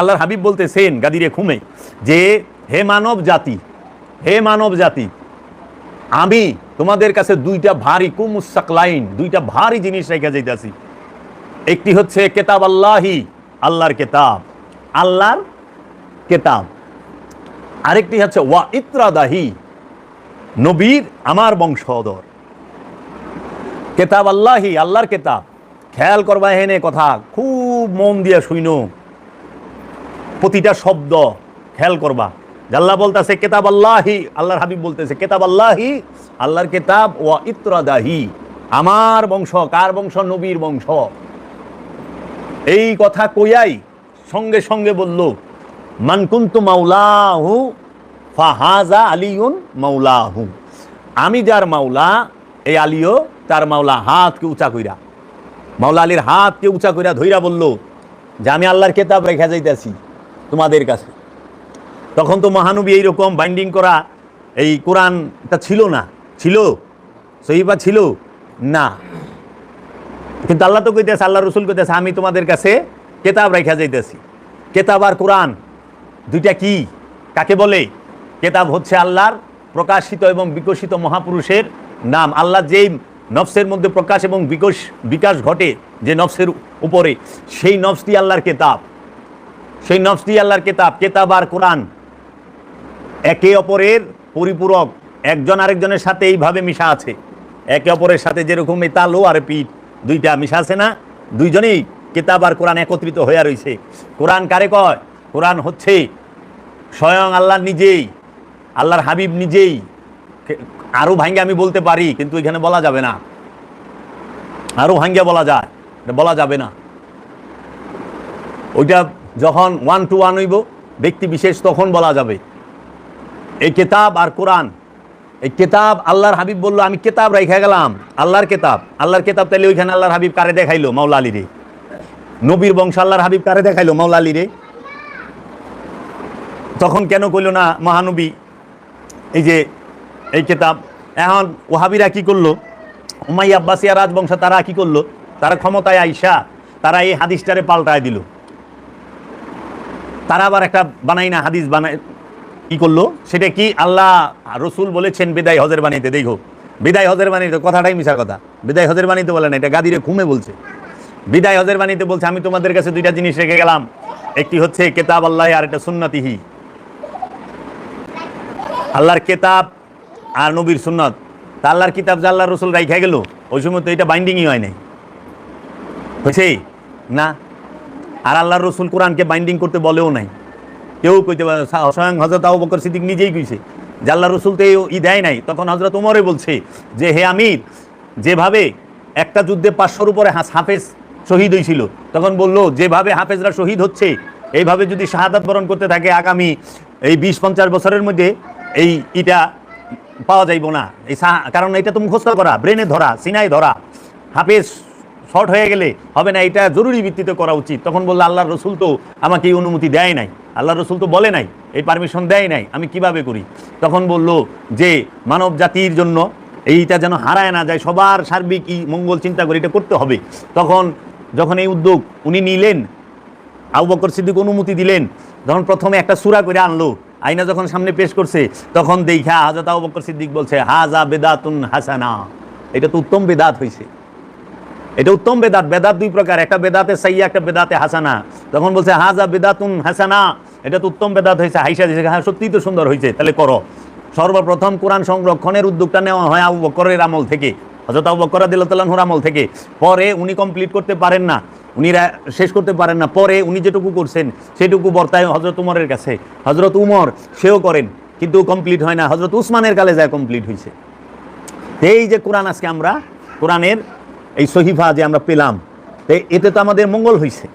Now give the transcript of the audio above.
আল্লাহর হাবিব বলতেছেন, গাদিরে খুমে, যে হে মানব জাতি, হে মানব জাতি, আমি তোমাদের কাছে দুইটা ভারী কুমুসাকলাইন দুইটা ভারী জিনিস রেখে যাইতেছি। একটি হচ্ছে কেতাব আল্লাহি, আল্লাহর কেতাব আল্লাহর কেতাব। আরেকটি হচ্ছে ওয়া ইত্রাদাহি, নবীর আমার বংশধর। কেতাব আল্লাহি, আল্লাহর কেতাব। খেয়াল করবা হেনে কথা, খুব মন দিয়া শুইন। প্রতিটা শব্দ খেয়াল করবা। জাল্লা বলতেছে কেতাব আল্লাহি আল্লাহর হাবিব বলতেছে কেতাব আল্লাহি আল্লাহর কেতাব, ওয়া ইত্রাদাহি আমার বংশ, কার বংশ? নবীর বংশ। এই কথা কইয়াই সঙ্গে সঙ্গে বলল মানকুন্তু মাওলাহু ফাহাজা আলিউন মাওলাহু আমি যার মাওলা, এই আলিও তার মাওলা হাতকে উঁচা কইরা। মাওলা আলীর হাতকে উঁচা কইরা ধইরা বলল, যে আমি আল্লাহর কেতাব রেখা যাইতেছি তোমাদের কাছে। তখন তো মহানবী এইরকম বাইন্ডিং করা এই কোরআনটা ছিল না। ছিল? সহিবা ছিল? না। কিন্তু আল্লাহ তো কইতেছে, আল্লাহ রসুল কইতেছে, আমি তোমাদের কাছে কেতাব রেখা যাইতেছি। কেতাব আর কোরআন, দুইটা কি? কাকে বলে? কেতাব হচ্ছে আল্লাহর প্রকাশিত এবং বিকশিত মহাপুরুষের নাম। আল্লাহ যেই নফসের মধ্যে প্রকাশ এবং বিকশ বিকাশ ঘটে যে নফসের উপরে, সেই নফসটি আল্লাহর কেতাব। সেই নফসটি আল্লাহর কেতাব কেতাব আর কোরআন। একে অপরের পরিপূরক, একজন আরেকজনের সাথে এইভাবে মিশা আছে। একে অপরের সাথে যেরকম এই তালো আর পিঠ, দুইটা মিশা আছে না? দুইজনেই কেতাব আর কোরআন একত্রিত হয়ে রয়েছে কোরআন কারে কয়? কোরআন হচ্ছে স্বয়ং আল্লাহ নিজেই, আল্লাহর হাবিব নিজেই। আরও ভাঙ্গে আমি বলতে পারি, কিন্তু এখানে বলা যাবে না। আরও ভাঙ্গে বলা যায়, বলা যাবে না। ওইটা যখন ওয়ান টু ওয়ান হইব, ব্যক্তি বিশেষ তখন বলা যাবে। এই কেতাব আর কোরআন, এই কেতাব আল্লাহর হাবিব বলল, আমি কেতাব রেখে গেলাম, আল্লাহর কেতাব। আল্লাহর কেতাব তাইলে ওইখানে আল্লাহর হাবিব কারে দেখাইলো? মাওলা আলী রে। নবীর বংশ আল্লাহর হাবিব কারে দেখাইলো? মাওলা আলী রে। তখন কেন কইল না, মহানবী, এই যে, এই কেতাব। এখন ওহাবিরা কি করল? উমাই আব্বাসিয়া রাজবংশ, তারা কি করল? তারা ক্ষমতায় আইসা, তারা এই হাদিসটারে পাল্টায় দিল। তারা আবার একটা বানাই না, হাদিস বানায় কি করল? সেটা কি আল্লাহ রসুল বলেছেন, বিদায় হজের বাণীতে, দেখো। বিদায় হজের বাণীতে কথাটাই মিশা কথা। বিদায় হজের বাণীতে বলে না, এটা গাদিরে ঘুমে বলছে। বিদায় হজের বাণীতে বলছে, আমি তোমাদের কাছে দুইটা জিনিস রেখে গেলাম। একটি হচ্ছে কেতাব আল্লাহ, আর একটা সুন্নতিহি আল্লাহর কেতাব আর নবীর সুন্নত। তা আল্লাহর কিতাব যে আল্লাহ রসুল রাইখা গেল, ওই সময় তো এটা বাইন্ডিংই হয় নাই। হয়েছে? না? আর আল্লাহর রসুল কোরআনকে বাইন্ডিং করতে বলেও নাই। কেউ কইতে পারে স্বয়ং হজরত আবু বকর সিদ্দিক নিজেই কইছে যে আল্লাহ রসুল তো এই দেয় নাই। তখন হজরত উমরে বলছে যে, হে আমির, যেভাবে একটা যুদ্ধে পাঁচশোর উপরে হাফেজ শহীদ হয়েছিল তখন বলল, যেভাবে হাফেজরা শহীদ হচ্ছে, এইভাবে যদি শাহাদাত বরণ করতে থাকে, আগামী এই বিশ পঞ্চাশ বছরের মধ্যে এই ইটা পাওয়া যাইব না। এই কারণ এটা তো মুখস্থ করা, ব্রেনে ধরা, সিনায় ধরা, হাফেজ শর্ট হয়ে গেলে হবে না, এটা জরুরি ভিত্তিতে করা উচিত। তখন বলল আল্লাহ রসুল তো আমাকে এই অনুমতি দেয় নাই। আল্লাহ রসুল তো বলে নাই, এই পারমিশন দেয় নাই, আমি কীভাবে করি? তখন বলল যে, মানব জাতির জন্য এইটা যেন হারায় না যায়, সবার সার্বিক মঙ্গল চিন্তা করে এটা করতে হবে। তখন যখন এই উদ্যোগ উনি নিলেন, আবু বকর সিদ্দিক অনুমতি দিলেন, যখন প্রথমে একটা সুরা করে আনলো আইনা যখন সামনে পেশ করছে, তখন দেখা হাজরত আবু বকর সিদ্দিক বলছে, হাজা বেদাতুন হাসানা। এটা তো উত্তম বেদাত হয়েছে এটা উত্তম বেদাত বেদাত দুই প্রকার, একটা বেদাতে সাইয়া একটা বেদাতে হাসানা। তখন বলছে, হাজা বেদাতুন হাসানা। এটা তো উত্তম বেদাত হয়েছে, হাইসা দিয়েছে। হ্যাঁ সত্যিই তো সুন্দর হয়েছে, তাহলে করো। সর্বপ্রথম কোরআন সংরক্ষণের উদ্যোগটা নেওয়া হয় আবু বকরের আমল থেকে হজরত আবু বকর দিল্লাহুর আমল থেকে। পরে উনি কমপ্লিট করতে পারেন না, উনি শেষ করতে পারেন না। পরে উনি যেটুকু করছেন, সেটুকু বর্তায় হজরত উমরের কাছে। হজরত উমর, সেও করেন, কিন্তু কমপ্লিট হয় না। হজরত উসমানের কালে যায় কমপ্লিট হয়েছে। এই যে কোরআন আজকে আমরা, কোরআনের এই সহিফা যে আমরা পেলাম এতে তো আমাদের মঙ্গল হয়েছে